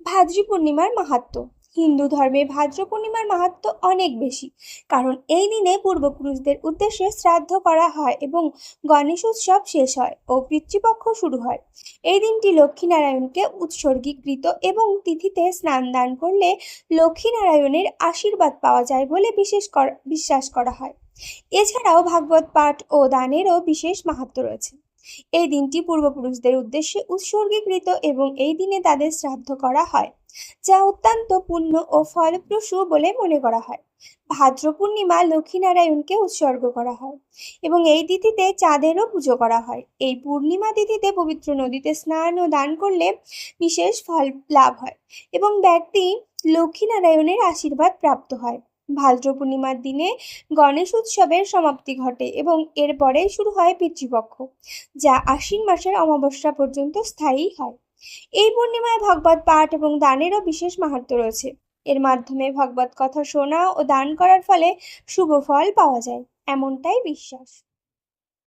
ভাদ্রী পূর্ণিমার মাহাত্ম্য হিন্দু ধর্মে ভাদ্র পূর্ণিমার মাহাত্ম্য অনেক বেশি, কারণ এই দিনে পূর্বপুরুষদের উদ্দেশ্যে শ্রাদ্ধ করা হয় এবং গণেশ উৎসব শেষ হয় ও পিতৃপক্ষ শুরু হয়। এই দিনটি লক্ষ্মীনারায়ণকে উৎসর্গীকৃত এবং তিথিতে স্নান দান করলে লক্ষ্মীনারায়ণের আশীর্বাদ পাওয়া যায় বলে বিশেষ বিশ্বাস করা হয়। এছাড়াও ভাগবত পাঠ ও দানেরও বিশেষ মাহাত্ম্য রয়েছে। এই দিনটি পূর্বপুরুষদের উদ্দেশ্যে উৎসর্গীকৃত এবং এই দিনে তাদের শ্রাদ্ধ করা হয়, যা অত্যন্ত পুণ্য ও ফলপ্রসূ বলে মনে করা হয়। ভাদ্র পূর্ণিমা লক্ষ্মীনারায়ণকে উৎসর্গ করা হয় এবং এই তিথিতে চাঁদেরও পুজো করা হয়। এই পূর্ণিমা তিথিতে পবিত্র নদীতে স্নান ও দান করলে বিশেষ ফল লাভ হয় এবং ব্যক্তি লক্ষ্মীনারায়ণের আশীর্বাদ প্রাপ্ত হয়। ভাদ্র পূর্ণিমার দিনে গণেশ উৎসবের সমাপ্তি ঘটে এবং এরপরে শুরু হয় পিতৃপক্ষ, যা আশ্বিন মাসের অমাবস্যা পর্যন্ত স্থায়ী হয়। এই পূর্ণিমায় ভগবত পাঠ এবং দানেরও বিশেষ মাহাত্ম রয়েছে। এর মাধ্যমে ভগবত কথা শোনা ও দান করার ফলে শুভ ফল পাওয়া যায়, এমনটাই বিশ্বাস।